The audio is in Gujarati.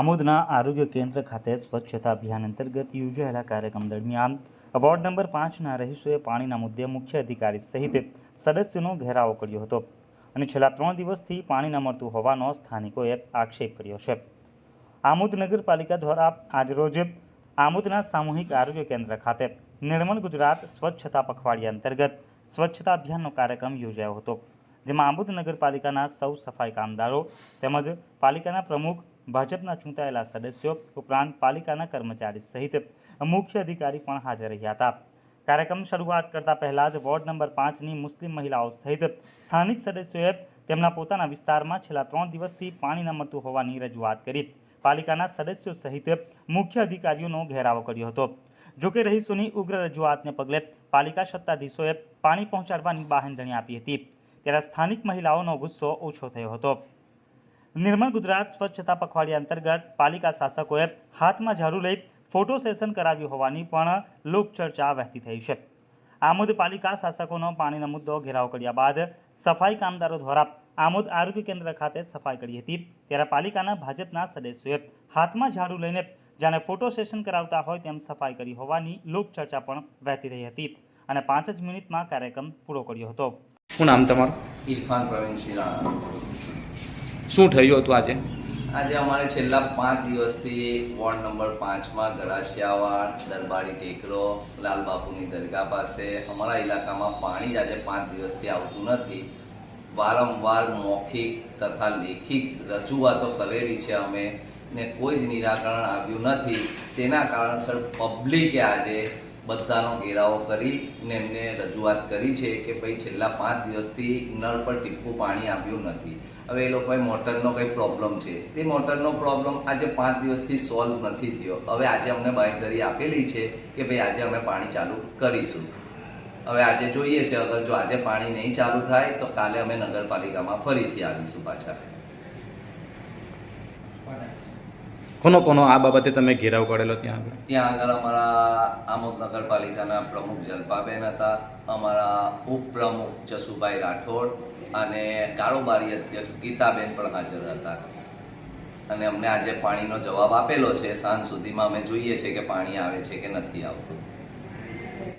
આમોદના આરોગ્ય કેન્દ્ર ખાતે સ્વચ્છતા અભિયાન અંતર્ગત યોજાયેલા કાર્યક્રમ દરમિયાન વોર્ડ નંબર પાંચના રહીશોએ પાણીના મુદ્દે મુખ્ય અધિકારી સહિત સદસ્યોનો ઘેરાવો કર્યો હતો અને છેલ્લા ત્રણ દિવસથી પાણી ન મળતું હોવાનો સ્થાનિકોએ આક્ષેપ કર્યો છે. આમોદ નગરપાલિકા દ્વારા આજરોજ આમોદના સામૂહિક આરોગ્ય કેન્દ્ર ખાતે નિર્મળ ગુજરાત સ્વચ્છતા પખવાડિયા અંતર્ગત સ્વચ્છતા અભિયાનનો કાર્યક્રમ યોજાયો હતો, જેમાં આમોદ નગરપાલિકાના સૌ સફાઈ કામદારો તેમજ પાલિકાના પ્રમુખ ભાજપના ચૂંટાયેલા સદસ્યો ઉપરાંત પાલિકાના કર્મચારી સહિત મુખ્ય અધિકારી પણ હાજર રહ્યા હતા. કાર્યક્રમ શરૂઆત કરતા પહેલા જ વોર્ડ નંબર પાંચની મુસ્લિમ મહિલાઓ સહિત સ્થાનિક સદસ્યોએ તેમના પોતાના વિસ્તારમાં છેલ્લા ત્રણ દિવસથી પાણી ન મળતું હોવાની રજૂઆત કરી. પાલિકાના સદસ્યો સહિત મુખ્ય અધિકારીઓનો ઘેરાવો કર્યો હતો. જોકે રહીશોની ઉગ્ર રજૂઆતને પગલે પાલિકા સત્તાધીશોએ પાણી પહોંચાડવાની બાહેંધણી આપી હતી. ત્યારે સ્થાનિક મહિલાઓનો ગુસ્સો ઓછો થયો હતો. નિર્મળ ગુજરાત સ્વચ્છતા પખવાડિયા અંતર્ગત પાલિકા શાસકોએ હાથમાં ઝાડુ લઈ ફોટો સેશન કરાવ્યું હોવાની પણ લોકચર્ચા વહેતી થઈ છે. આમોદ પાલિકા શાસકોનો પાણીનો મુદ્દો ઘેરાવ કર્યા બાદ સફાઈ કામદારો દ્વારા આમોદ આરોગ્ય કેન્દ્ર ખાતે સફાઈ કરી હતી. ત્યારે પાલિકાના ભાજપના સદસ્યોએ હાથમાં ઝાડુ લઈને જાણે ફોટો સેશન કરાવતા હોય તેમ સફાઈ કરી હોવાની લોકચર્ચા પણ વહેતી રહી હતી અને પાંચ જ મિનિટમાં કાર્યક્રમ પૂરો કર્યો હતો. શું નામ તમારું? ઇરફાન પ્રવીણ શું થયું હતું આજે? આજે અમારે છેલ્લા પાંચ દિવસથી વોર્ડ નંબર પાંચમાં ગરાસિયાવાડ દરબારી ટેકરો, લાલબાપુની દરગાહ પાસે અમારા ઇલાકામાં પાણી જ આજે પાંચ દિવસથી આવતું નથી. વારંવાર મૌખિક તથા લેખિત રજૂઆતો કરેલી છે અમે ને કોઈ જ નિરાકરણ આવ્યું નથી. તેના કારણસર પબ્લિકે આજે બધાનો ઘેરાવો કરી ને એમને રજૂઆત કરી છે કે ભાઈ છેલ્લા પાંચ દિવસથી નળ પર ટીપું પાણી આવ્યું નથી. હવે એ લોકોએ મોટરનો કંઈ પ્રોબ્લેમ છે. તે મોટરનો પ્રોબ્લેમ આજે પાંચ દિવસથી સોલ્વ નથી થયો. હવે આજે અમને બાંયધરી આપેલી છે કે ભાઈ આજે અમે પાણી ચાલુ કરીશું. હવે આજે જોઈએ છે, અગર જો આજે પાણી નહીં ચાલુ થાય તો કાલે અમે નગરપાલિકામાં ફરીથી આવીશું પાછા. કોનો કોનો આ બાબતે તમે ઘેરાવ કરેલો ત્યાં આગળ? ત્યાં આગળ અમારા આમોદ નગરપાલિકાના પ્રમુખ જલ્પાબેન હતા, અમારા ઉપપ્રમુખ જસુભાઈ રાઠોડ અને કારોબારી અધ્યક્ષ ગીતાબેન પણ હાજર હતા. અને અમને આજે પાણીનો જવાબ આપેલો છે, સાંજ સુધીમાં અમે જોઈએ છે કે પાણી આવે છે કે નથી આવતું.